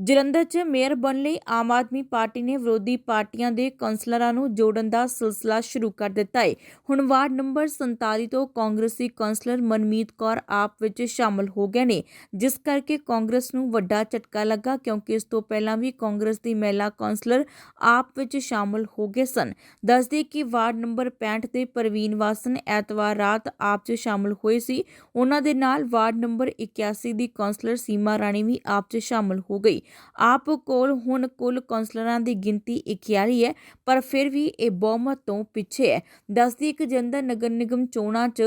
ਜਲੰਧਰ 'ਚ ਮੇਅਰ ਬਣਨ ਲਈ ਆਮ ਆਦਮੀ ਪਾਰਟੀ ਨੇ ਵਿਰੋਧੀ ਪਾਰਟੀਆਂ ਦੇ ਕੌਂਸਲਰਾਂ ਨੂੰ ਜੋੜਨ ਦਾ ਸਿਲਸਿਲਾ ਸ਼ੁਰੂ ਕਰ ਦਿੱਤਾ ਹੈ ਹੁਣ ਵਾਰਡ ਨੰਬਰ 47 ਤੋਂ ਕਾਂਗਰਸੀ ਕੌਂਸਲਰ ਮਨਮੀਤ ਕੌਰ ਆਪ ਵਿੱਚ ਸ਼ਾਮਲ ਹੋ ਗਏ ਨੇ। ਜਿਸ ਕਰਕੇ ਕਾਂਗਰਸ ਨੂੰ ਵੱਡਾ ਝਟਕਾ ਲੱਗਾ ਕਿਉਂਕਿ ਇਸ ਤੋਂ ਪਹਿਲਾਂ ਵੀ ਕਾਂਗਰਸ ਦੀ ਮਹਿਲਾ ਕੌਂਸਲਰ ਆਪ ਵਿੱਚ ਸ਼ਾਮਲ ਹੋ ਗਏ ਸਨ। ਦੱਸਦੇ ਕਿ ਵਾਰਡ ਨੰਬਰ 65 ਦੇ ਪ੍ਰਵੀਨ ਵਾਸਨ ਐਤਵਾਰ ਰਾਤ ਆਪ 'ਚ ਸ਼ਾਮਲ ਹੋਏ ਸੀ। ਉਹਨਾਂ ਦੇ ਨਾਲ ਵਾਰਡ ਨੰਬਰ 81 ਦੀ ਕੌਂਸਲਰ ਸੀਮਾ ਰਾਣੀ ਵੀ ਆਪ 'ਚ ਸ਼ਾਮਲ ਹੋ ਗਈ। ਆਪ ਕੋਲ ਹੁਣ ਕੁੱਲ ਕੌਂਸਲਰਾਂ ਦੀ ਗਿਣਤੀ 41 ਹੈ, ਪਰ ਫਿਰ ਵੀ ਇਹ ਬਹੁਮਤ ਤੋਂ ਪਿੱਛੇ ਹੈ। ਦੱਸਦੀ ਕਿ ਜਲੰਧਰ ਨਗਰ ਨਿਗਮ ਚੋਣਾਂ 'ਚ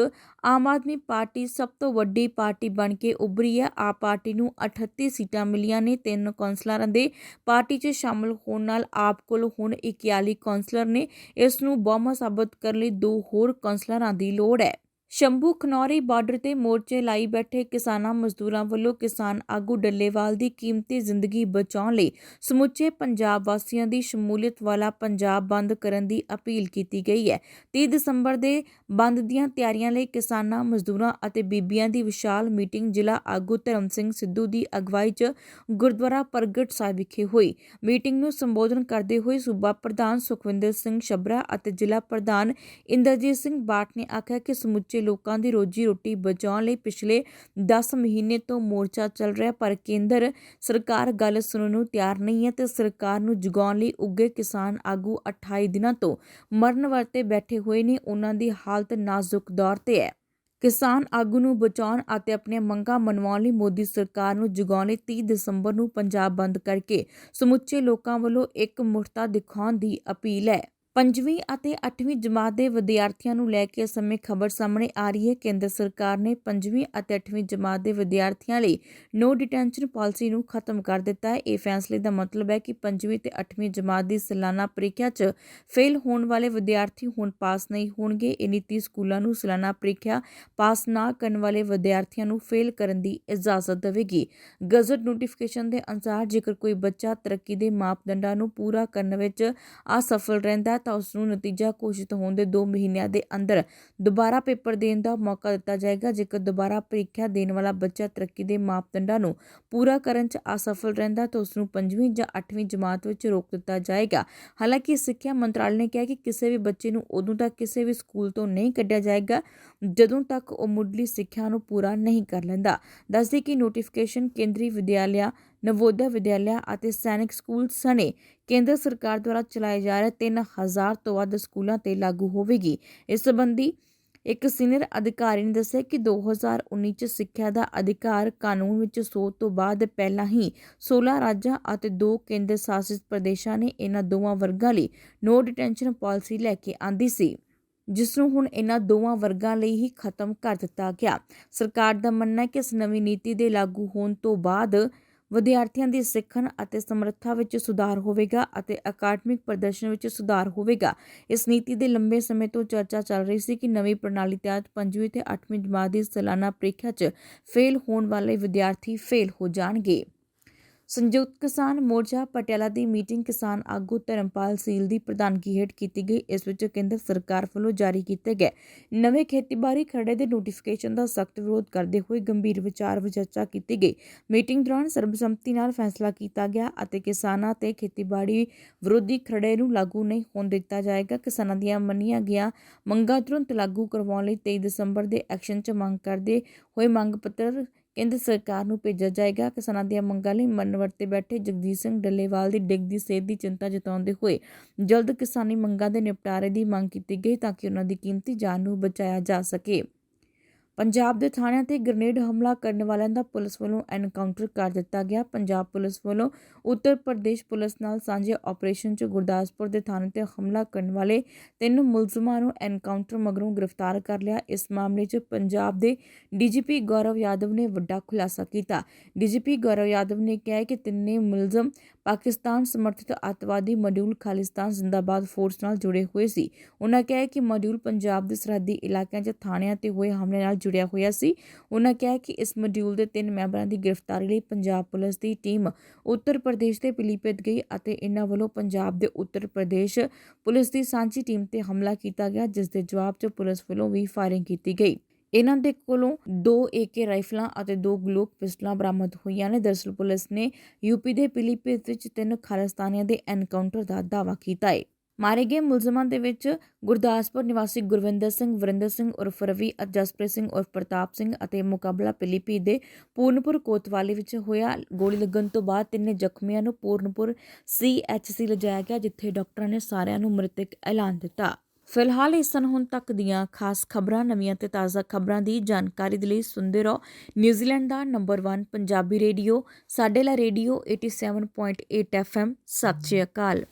ਆਮ ਆਦਮੀ ਪਾਰਟੀ ਸਭ ਤੋਂ ਵੱਡੀ ਪਾਰਟੀ ਬਣ ਕੇ ਉੱਭਰੀ ਹੈ। ਆਪ ਪਾਰਟੀ ਨੂੰ 38 ਸੀਟਾਂ ਮਿਲੀਆਂ ਨੇ। ਤਿੰਨ ਕੌਂਸਲਰਾਂ ਦੇ ਪਾਰਟੀ 'ਚ ਸ਼ਾਮਲ ਹੋਣ ਨਾਲ ਆਪ ਕੋਲ ਹੁਣ 41 ਕੌਂਸਲਰ ਨੇ। ਇਸ ਨੂੰ ਬਹੁਮਤ ਸਾਬਤ ਕਰਨ ਲਈ ਦੋ ਹੋਰ ਕੌਂਸਲਰਾਂ ਦੀ ਲੋੜ ਹੈ। ਸ਼ੰਭੂ ਖਨੌਰੀ ਬਾਰਡਰ ਤੇ ਮੋਰਚੇ ਲਾਈ ਬੈਠੇ ਕਿਸਾਨਾਂ ਮਜ਼ਦੂਰਾਂ ਵੱਲੋਂ ਕਿਸਾਨ ਆਗੂ ਡੱਲੇਵਾਲ ਦੀ ਕੀਮਤੀ ਜ਼ਿੰਦਗੀ ਬਚਾਉਣ ਲਈ ਸਮੁੱਚੇ ਪੰਜਾਬ ਵਾਸੀਆਂ ਦੀ ਸ਼ਮੂਲੀਅਤ ਵਾਲਾ ਪੰਜਾਬ ਬੰਦ ਕਰਨ ਦੀ ਅਪੀਲ ਕੀਤੀ ਗਈ ਹੈ। 30 ਦਸੰਬਰ ਦੇ ਬੰਦ ਦੀਆਂ ਤਿਆਰੀਆਂ ਲਈ ਕਿਸਾਨਾਂ, ਮਜ਼ਦੂਰਾਂ ਅਤੇ ਬੀਬੀਆਂ ਦੀ ਵਿਸ਼ਾਲ ਮੀਟਿੰਗ ਜ਼ਿਲ੍ਹਾ ਆਗੂ ਧਰਮ ਸਿੰਘ ਸਿੱਧੂ ਦੀ ਅਗਵਾਈ 'ਚ ਗੁਰਦੁਆਰਾ ਪ੍ਰਗਟ ਸਾਹਿਬ ਵਿਖੇ ਹੋਈ। ਮੀਟਿੰਗ ਨੂੰ ਸੰਬੋਧਨ ਕਰਦੇ ਹੋਏ ਸੂਬਾ ਪ੍ਰਧਾਨ ਸੁਖਵਿੰਦਰ ਸਿੰਘ ਛਬਰਾ ਅਤੇ ਜ਼ਿਲ੍ਹਾ ਪ੍ਰਧਾਨ ਇੰਦਰਜੀਤ ਸਿੰਘ ਬਾਟ ਨੇ ਆਖਿਆ ਕਿ ਸਮੁੱਚੇ ਲੋਕਾਂ ਦੀ ਰੋਜੀ ਰੋਟੀ ਬਚਾਉਣ ਲਈ ਪਿਛਲੇ 10 ਮਹੀਨੇ ਤੋਂ ਮੋਰਚਾ ਚੱਲ ਰਿਹਾ, ਪਰ ਕੇਂਦਰ ਸਰਕਾਰ ਗੱਲ ਸੁਣਨ ਨੂੰ ਤਿਆਰ ਨਹੀਂ ਹੈ ਤੇ ਸਰਕਾਰ ਨੂੰ ਜਗਾਉਣ ਲਈ ਉੱਗੇ ਕਿਸਾਨ ਆਗੂ 28 ਦਿਨਾਂ ਤੋਂ ਮਰਨ ਵਰਤੇ ਬੈਠੇ ਹੋਏ ਨੇ। ਉਹਨਾਂ ਦੀ ਹਾਲਤ ਨਾਜ਼ੁਕ ਦੌਰ ਤੇ ਹੈ। ਕਿਸਾਨ ਆਗੂ ਨੂੰ ਬਚਾਉਣ ਅਤੇ ਆਪਣੀਆਂ ਮੰਗਾਂ ਮਨਵਾਉਣ ਲਈ ਮੋਦੀ ਸਰਕਾਰ ਨੂੰ ਜਗਾਉਣ ਲਈ 30 ਦਸੰਬਰ ਨੂੰ ਪੰਜਾਬ ਬੰਦ ਕਰਕੇ ਸਮੁੱਚੇ ਲੋਕਾਂ ਵੱਲੋਂ ਇੱਕ ਮੁਰਤਾ ਦਿਖਾਉਣ ਦੀ ਅਪੀਲ ਹੈ। ਪੰਜਵੀਂ ਅਤੇ 8ਵੀਂ ਜਮਾਤ ਦੇ ਵਿਦਿਆਰਥੀਆਂ ਨੂੰ ਲੈ ਕੇ ਇਸ ਸਮੇਂ ਖਬਰ ਸਾਹਮਣੇ ਆ ਰਹੀ ਹੈ। ਕੇਂਦਰ ਸਰਕਾਰ ਨੇ ਪੰਜਵੀਂ ਅਤੇ 8ਵੀਂ ਜਮਾਤ ਦੇ ਵਿਦਿਆਰਥੀਆਂ ਲਈ ਨੋ ਡਿਟੈਂਸ਼ਨ ਪਾਲਿਸੀ ਨੂੰ ਖਤਮ ਕਰ ਦਿੱਤਾ ਹੈ। ਇਹ ਫੈਸਲੇ ਦਾ ਮਤਲਬ ਹੈ ਕਿ ਪੰਜਵੀਂ ਤੇ 8ਵੀਂ ਜਮਾਤ ਦੀ ਸਾਲਾਨਾ ਪ੍ਰੀਖਿਆ 'ਚ ਫੇਲ ਹੋਣ ਵਾਲੇ ਵਿਦਿਆਰਥੀ ਹੁਣ ਪਾਸ ਨਹੀਂ ਹੋਣਗੇ। ਇਹ ਨੀਤੀ ਸਕੂਲਾਂ ਨੂੰ ਸਾਲਾਨਾ ਪ੍ਰੀਖਿਆ ਪਾਸ ਨਾ ਕਰਨ ਵਾਲੇ ਵਿਦਿਆਰਥੀਆਂ ਨੂੰ ਫੇਲ ਕਰਨ ਦੀ ਇਜਾਜ਼ਤ ਦੇਵੇਗੀ। ਗਜ਼ਟ ਨੋਟੀਫਿਕੇਸ਼ਨ ਦੇ ਅਨੁਸਾਰ ਜੇਕਰ ਕੋਈ ਬੱਚਾ ਤਰੱਕੀ ਦੇ ਮਾਪਦੰਡਾਂ ਨੂੰ ਪੂਰਾ ਕਰਨ ਵਿੱਚ ਅਸਫਲ ਰਹਿੰਦਾ ਤਾਂ ਉਸ ਨੂੰ ਨਤੀਜਾ ਘੋਸ਼ਿਤ ਹੋਣ ਦੇ 2 ਮਹੀਨਿਆਂ ਦੇ ਅੰਦਰ ਦੁਬਾਰਾ ਪੇਪਰ ਦੇਣ ਦਾ ਮੌਕਾ ਦਿੱਤਾ ਜਾਏਗਾ, ਜੇਕਰ ਦੁਬਾਰਾ ਪ੍ਰੀਖਿਆ ਦੇਣ ਵਾਲਾ ਬੱਚਾ ਤਰੱਕੀ ਦੇ ਮਾਪਦੰਡਾਂ ਨੂੰ ਪੂਰਾ ਕਰਨ 'ਚ ਅਸਫਲ ਰਹਿੰਦਾ ਤਾਂ ਉਸ ਨੂੰ 5ਵੀਂ ਜਾਂ 8ਵੀਂ ਜਮਾਤ ਵਿੱਚ ਰੋਕ ਦਿੱਤਾ ਜਾਏਗਾ। ਹਾਲਾਂਕਿ ਸਿੱਖਿਆ ਮੰਤਰਾਲੇ ਨੇ ਕਿਹਾ ਕਿ ਕਿਸੇ ਵੀ ਬੱਚੇ ਨੂੰ ਉਦੋਂ ਤੱਕ ਕਿਸੇ ਵੀ ਸਕੂਲ ਤੋਂ ਨਹੀਂ ਕੱਢਿਆ ਜਾਏਗਾ, ਜਦੋਂ ਤੱਕ ਉਹ ਮੁੱਢਲੀ ਸਿੱਖਿਆ ਨੂੰ ਪੂਰਾ ਨਹੀਂ ਕਰ ਲੈਂਦਾ। ਦੱਸਦੇ ਕਿ ਨੋਟੀਫਿਕੇਸ਼ਨ ਕੇਂਦਰੀ ਵਿਦਿਆਲਿਆ ਨਵੋਦਿਆ ਵਿਦਿਆਲਿਆ ਅਤੇ ਸੈਨਿਕ ਸਕੂਲ ਸਣੇ ਕੇਂਦਰ ਸਰਕਾਰ ਦੁਆਰਾ ਚਲਾਏ ਜਾ ਰਹੇ 3000 ਤੋਂ ਵੱਧ ਸਕੂਲਾਂ ਤੇ ਲਾਗੂ ਹੋਵੇਗੀ। ਇਸ ਸੰਬੰਧੀ ਇੱਕ ਸੀਨੀਅਰ ਅਧਿਕਾਰੀ ਨੇ ਦੱਸਿਆ ਕਿ 2019 ਚ ਸਿੱਖਿਆ ਦਾ ਅਧਿਕਾਰ ਕਾਨੂੰਨ ਵਿੱਚ ਸੋਧ ਤੋਂ ਬਾਅਦ ਪਹਿਲਾਂ ਹੀ 16 ਰਾਜਾਂ ਅਤੇ 2 ਕੇਂਦਰ ਸ਼ਾਸਿਤ ਪ੍ਰਦੇਸ਼ਾਂ ਨੇ ਇਹਨਾਂ ਦੋਵਾਂ ਵਰਗਾਂ ਲਈ ਨੋ ਡਿਟੈਂਸ਼ਨ ਪਾਲਿਸੀ ਲੈ ਕੇ ਆਂਦੀ ਸੀ, ਜਿਸ ਨੂੰ ਹੁਣ ਇਹਨਾਂ ਦੋਵਾਂ ਵਰਗਾਂ ਲਈ ਹੀ ਖਤਮ ਕਰ ਦਿੱਤਾ ਗਿਆ। ਸਰਕਾਰ ਦਾ ਮੰਨਣਾ ਹੈ ਕਿ ਇਸ ਨਵੀਂ ਨੀਤੀ ਦੇ ਲਾਗੂ ਹੋਣ ਤੋਂ ਬਾਅਦ ਵਿਦਿਆਰਥੀਆਂ ਦੀ ਸਿੱਖਣ ਅਤੇ ਸਮਰੱਥਾ ਵਿੱਚ ਸੁਧਾਰ ਹੋਵੇਗਾ ਅਤੇ ਅਕਾਦਮਿਕ ਪ੍ਰਦਰਸ਼ਨ ਵਿੱਚ ਸੁਧਾਰ ਹੋਵੇਗਾ। ਇਸ ਨੀਤੀ ਦੇ ਲੰਬੇ ਸਮੇਂ ਤੋਂ ਚਰਚਾ ਚੱਲ ਰਹੀ ਸੀ ਕਿ ਨਵੀਂ ਪ੍ਰਣਾਲੀ ਤਹਿਤ 5ਵੀਂ ਤੇ 8ਵੀਂ ਜਮਾਤ ਦੀ ਸਾਲਾਨਾ ਪ੍ਰੀਖਿਆ 'ਚ ਫੇਲ ਹੋਣ ਵਾਲੇ ਵਿਦਿਆਰਥੀ ਫੇਲ ਹੋ ਜਾਣਗੇ। ਸੰਯੁਕਤ ਕਿਸਾਨ ਮੋਰਚਾ ਪਟਿਆਲਾ ਦੀ ਮੀਟਿੰਗ ਕਿਸਾਨ ਆਗੂ ਧਰਮਪਾਲ ਸੀਲ ਦੀ ਪ੍ਰਧਾਨਗੀ ਹੇਠ ਕੀਤੀ ਗਈ। ਇਸ ਵਿੱਚ ਕੇਂਦਰ ਸਰਕਾਰ ਵੱਲੋਂ ਜਾਰੀ ਕੀਤੇ ਗਏ ਨਵੇਂ ਖੇਤੀਬਾੜੀ ਖਰੜੇ ਦੇ ਨੋਟੀਫਿਕੇਸ਼ਨ ਦਾ ਸਖਤ ਵਿਰੋਧ ਕਰਦੇ ਹੋਏ ਗੰਭੀਰ ਵਿਚਾਰ ਵਿਚਰਚਾ ਕੀਤੀ ਗਈ। ਮੀਟਿੰਗ ਦੌਰਾਨ ਸਰਬਸੰਮਤੀ ਨਾਲ ਫੈਸਲਾ ਕੀਤਾ ਗਿਆ ਅਤੇ ਕਿਸਾਨਾਂ ਤੇ ਖੇਤੀਬਾੜੀ ਵਿਰੋਧੀ ਖਰੜੇ ਨੂੰ ਲਾਗੂ ਨਹੀਂ ਹੋਣ ਦਿੱਤਾ ਜਾਏਗਾ। ਕਿਸਾਨਾਂ ਦੀਆਂ ਮੰਨੀਆਂ ਗਿਆ ਮੰਗਾਂ ਤੁਰੰਤ ਲਾਗੂ ਕਰਵਾਉਣ ਲਈ 23 ਦਸੰਬਰ ਦੇ ਐਕਸ਼ਨ 'ਚ ਮੰਗ ਕਰਦੇ ਹੋਏ ਮੰਗ ਪੱਤਰ ਕੇਂਦਰ ਸਰਕਾਰ ਨੂੰ ਭੇਜਿਆ ਜਾਏਗਾ। ਕਿਸਾਨਾਂ ਦੀਆਂ ਮੰਗਾਂ ਲਈ ਮਨ ਵਰਤੇ ਬੈਠੇ ਜਗਜੀਤ ਸਿੰਘ ਡੱਲੇਵਾਲ ਦੀ ਡਿੱਗਦੀ ਸਿਹਤ ਦੀ ਚਿੰਤਾ ਜਤਾਉਂਦੇ ਹੋਏ ਜਲਦ ਕਿਸਾਨੀ ਮੰਗਾਂ ਦੇ ਨਿਪਟਾਰੇ ਦੀ ਮੰਗ ਕੀਤੀ ਗਈ ਤਾਂ ਕਿ ਉਹਨਾਂ ਦੀ ਕੀਮਤੀ ਜਾਨ ਨੂੰ ਬਚਾਇਆ ਜਾ ਸਕੇ। ਪੰਜਾਬ ਦੇ ਥਾਣਿਆਂ ਤੇ ਗ੍ਰਨੇਡ ਹਮਲਾ ਕਰਨ ਵਾਲਿਆਂ ਦਾ ਪੁਲਿਸ ਵੱਲੋਂ ਐਨਕਾਊਂਟਰ ਕਰ ਦਿੱਤਾ ਗਿਆ। ਪੰਜਾਬ ਪੁਲਿਸ ਵੱਲੋਂ ਉੱਤਰ ਪ੍ਰਦੇਸ਼ ਪੁਲਿਸ ਨਾਲ ਸਾਂਝੇ ਆਪਰੇਸ਼ਨ 'ਚ ਗੁਰਦਾਸਪੁਰ ਦੇ ਥਾਣੇ ਤੇ ਹਮਲਾ ਕਰਨ ਵਾਲੇ ਤਿੰਨ ਮੁਲਜ਼ਮਾਂ ਨੂੰ ਐਨਕਾਊਂਟਰ ਮਗਰੋਂ ਗ੍ਰਿਫਤਾਰ ਕਰ ਲਿਆ। ਇਸ ਮਾਮਲੇ 'ਚ ਪੰਜਾਬ ਦੇ ਡੀਜੀਪੀ ਗੌਰਵ ਯਾਦਵ ਨੇ ਵੱਡਾ ਖੁਲਾਸਾ ਕੀਤਾ। ਡੀਜੀਪੀ ਗੌਰਵ ਯਾਦਵ ਨੇ ਕਿਹਾ ਕਿ ਤਿੰਨੇ ਮੁਲਜ਼ਮ ਪਾਕਿਸਤਾਨ ਸਮਰਥਿਤ ਅੱਤਵਾਦੀ ਮੋਡਿਊਲ ਖਾਲਿਸਤਾਨ ਜ਼ਿੰਦਾਬਾਦ ਫੋਰਸ ਨਾਲ ਜੁੜੇ ਹੋਏ ਸੀ। ਉਹਨਾਂ ਕਿਹਾ ਕਿ ਮੋਡਿਊਲ ਪੰਜਾਬ ਦੇ ਸਰਹੱਦੀ ਇਲਾਕਿਆਂ 'ਚ ਥਾਣਿਆਂ ਤੇ ਹੋਏ ਹਮਲੇ ਨਾਲ ਜੁੜਿਆ ਹੋਇਆ ਸੀ। ਉਹਨਾਂ ਕਿਹਾ ਕਿ ਇਸ ਮੋਡਿਊਲ ਦੇ ਤਿੰਨ ਮੈਂਬਰਾਂ ਦੀ ਗ੍ਰਿਫਤਾਰੀ ਲਈ ਪੰਜਾਬ ਪੁਲਿਸ ਦੀ ਟੀਮ ਉੱਤਰ ਪ੍ਰਦੇਸ਼ ਦੇ ਪਿਲੀਭਿਤ ਗਈ ਅਤੇ ਇਹਨਾਂ ਵੱਲੋਂ ਪੰਜਾਬ ਦੇ ਉੱਤਰ ਪ੍ਰਦੇਸ਼ ਪੁਲਿਸ ਦੀ ਸਾਂਝੀ ਟੀਮ ਤੇ ਹਮਲਾ ਕੀਤਾ ਗਿਆ, ਜਿਸ ਦੇ ਜਵਾਬ 'ਚ ਪੁਲਿਸ ਵੱਲੋਂ ਵੀ ਫਾਇਰਿੰਗ ਕੀਤੀ ਗਈ। ਇਹਨਾਂ ਦੇ ਕੋਲੋਂ ਦੋ ਏਕੇ ਰਾਈਫਲਾਂ ਅਤੇ ਦੋ ਗਲੋਕ ਪਿਸਟਲਾਂ ਬਰਾਮਦ ਹੋਈਆਂ ਨੇ। ਦਰਅਸਲ ਪੁਲਿਸ ਨੇ ਯੂਪੀ ਦੇ ਪਿਲੀਭਿਤ ਵਿੱਚ ਤਿੰਨ ਖਾਲਿਸਤਾਨੀਆਂ ਦੇ ਐਨਕਾਊਂਟਰ ਦਾ ਦਾਅਵਾ ਕੀਤਾ ਹੈ ਮਾਰੇ ਗਏ ਮੁਲਜ਼ਮਾਂ ਦੇ ਵਿੱਚ ਗੁਰਦਾਸਪੁਰ ਨਿਵਾਸੀ ਗੁਰਵਿੰਦਰ ਸਿੰਘ, ਵਰਿੰਦਰ ਸਿੰਘ ਉਰਫ ਰਵੀ ਅਤੇ ਜਸਪ੍ਰੀਤ ਸਿੰਘ ਉਰਫ ਪ੍ਰਤਾਪ ਸਿੰਘ ਅਤੇ ਮੁਕਾਬਲਾ ਪਿਲੀਪੀ ਦੇ ਪੂਰਨਪੁਰ ਕੋਤਵਾਲੀ ਵਿੱਚ ਹੋਇਆ। ਗੋਲੀ ਲੱਗਣ ਤੋਂ ਬਾਅਦ ਤਿੰਨੇ ਜ਼ਖਮੀਆਂ ਨੂੰ ਪੂਰਨਪੁਰ ਸੀਐਚਸੀ ਲਿਜਾਇਆ ਗਿਆ, ਜਿੱਥੇ ਡਾਕਟਰਾਂ ਨੇ ਸਾਰਿਆਂ ਨੂੰ ਮ੍ਰਿਤਕ ਐਲਾਨ ਦਿੱਤਾ। ਫਿਲਹਾਲ ਇਸ ਸਨ ਹੁਣ ਤੱਕ ਦੀਆਂ ਖਾਸ ਖਬਰਾਂ, ਨਵੀਆਂ ਤੇ ਤਾਜ਼ਾ ਖਬਰਾਂ ਦੀ ਜਾਣਕਾਰੀ ਦੇ ਲਈ ਸੁਣਦੇ ਰਹੋ। ਨਿਊਜ਼ੀਲੈਂਡ ਦਾ ਨੰਬਰ 1 ਪੰਜਾਬੀ ਰੇਡੀਓ, ਸਾਡੇ ਲਾ ਰੇਡੀਓ 87.8 FM ਸਤਿ ਸ਼੍ਰੀ ਅਕਾਲ।